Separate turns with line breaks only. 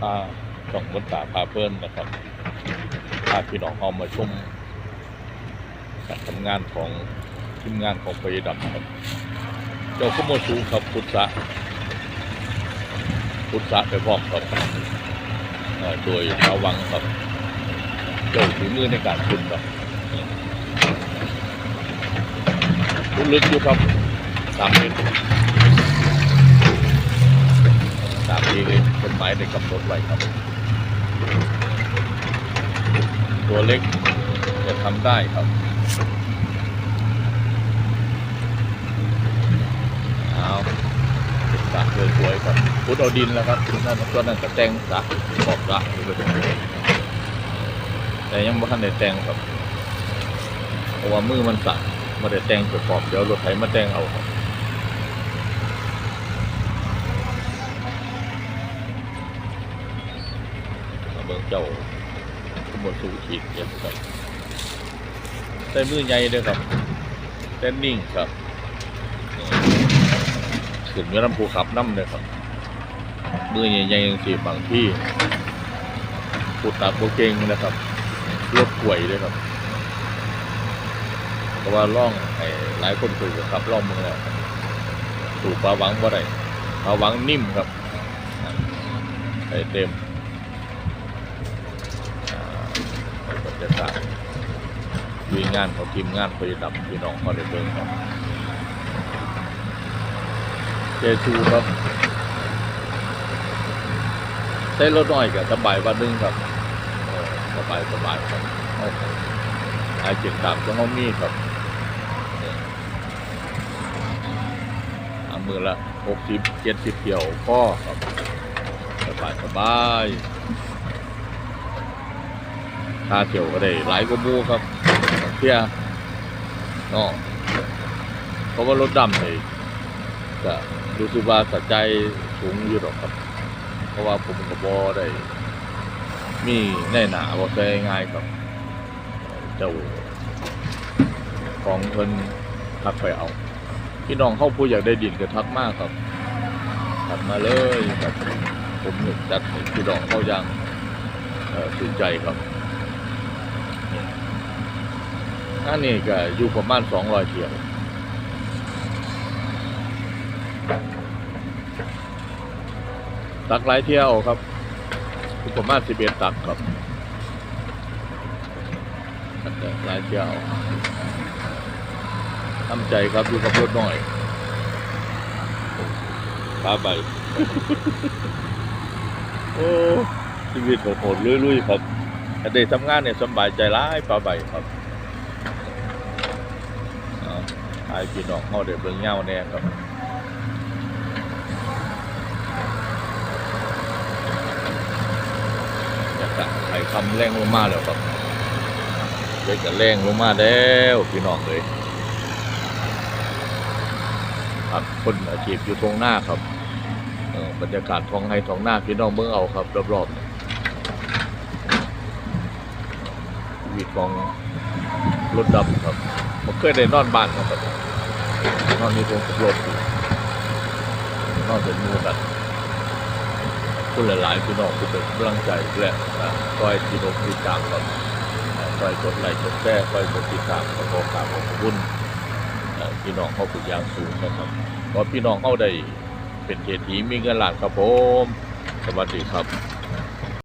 พาช่องมดตาพาเพื่อนนะครับพาพี่น้องเอามาชมการทำงานของทีมงานของพยดำครับ เจ้าขโมยสูงครับพุทธะพุทธะไปพร้อมครับโดยชาววังครับเจ้าถือมือในการคุณครับลุกลึกอยู่ครับสามเมตรามทีเลยกฎหมายได้กำหนดไว้ครับ ตัวเล็กจะทำได้ครับเอาเป็นสระเลยสวยๆครับพุดเอาดินแล้วครับนั่นตัวนั้นก็แต่งสระบอกสระอยู่ไปตรงนี้แต่ยังไม่ทันได้แต่งครับ เพราะว่ามือมันสั่นไม่ได้แต่งประกอบเดี๋ยวรถไถมาแต่งเอาครับ เจ้าขบวนสูขีดเย็บครับใส่มือใหญ่เลยครับเต้นนิ่งครับนี่ขึ้นเนื้อลำพูขับน้ำเลยครับ มือใหญ่ๆยังสีบางที่ปูตาโปเก่งนะครับรถป่วยเลยครับเพราะว่าล่องไอ้หลายคนถูกขับล่องมือแล้วถูกปลาหวังบ่ได้ปลาหวังนิ่มครับใส่เต็มอ่าบรรยากาศลุยงานของทีมงานพยดับพี่น้องเขาได้เบิ่งครับเจชูครับใช้รถน้อยกับสบายวันนึงครับสบายสบายครับเอาไปไอเจ็ดตามจังห้องมีครับอามือละหกสิบเจ็ดสิบเกี่ยวพ่อครับสบายสบาย ค่าเที่ยวก็ได้หลายกว่ามูครับเที่ยเนาะเพราะว่ารถดำเลยก็รู้สึกว่าสัจใจสูงอยู่หรอกครับ เพราะว่าผมกับบอได้ มีแน่หนาว่าได้ง่ายครับ เจ้าของเพิ่นทักไปเอา พี่น้องเข้าผู้อยากได้ดินก็ทักมากครับทักมาเลยครับผมจัดพี่น้องเข้ายังสนใจครับนี่ งานนี้ก็อยู่ประมาณ200เที่ยวตักหลายเที่ยวครับคือประมาณสิบเอ็ดตักครับได้หลายเที่ยวทำใจครับอยู่กับรถน่อยขาใบโอ้ชีวิตโหดๆลุยๆครับแต่ได้ทำงานเนี่ยสบายใจร้ายปลาใบครับเอา ไอ้พี่น้องเขาเดี๋ยวเบิ่งเงาแน่ครับอากาศไข่คำแรงลงมาแล้วครับเดี๋ยวจะแรงลงมาแล้วพี่น้องเลยครับคนอาชีพอยู่ตรงหน้าครับบรรยากาศท้องไห้ท้องหน้าพี่น้องเมืองเอาครับรอบๆเนี่ยชีวิตของรถดำครับ ผมเคยได้นอนบ้านครับนอนนี่ตรงกับรถอยู่นอนเป็นมูกันคุณหลายๆพี่น้องที่เป็นกำลังใจและคอยติดตามติดตามครับคอยกดไลค์กดแชร์คอยกดติดตามขอขอกราบขอบคุณอ่าพี่น้องเขาฝึกยางสูงนะครับขอพี่น้องเขาได้เป็นเศรษฐีมีเงินหลานครับผม สวัสดีครับ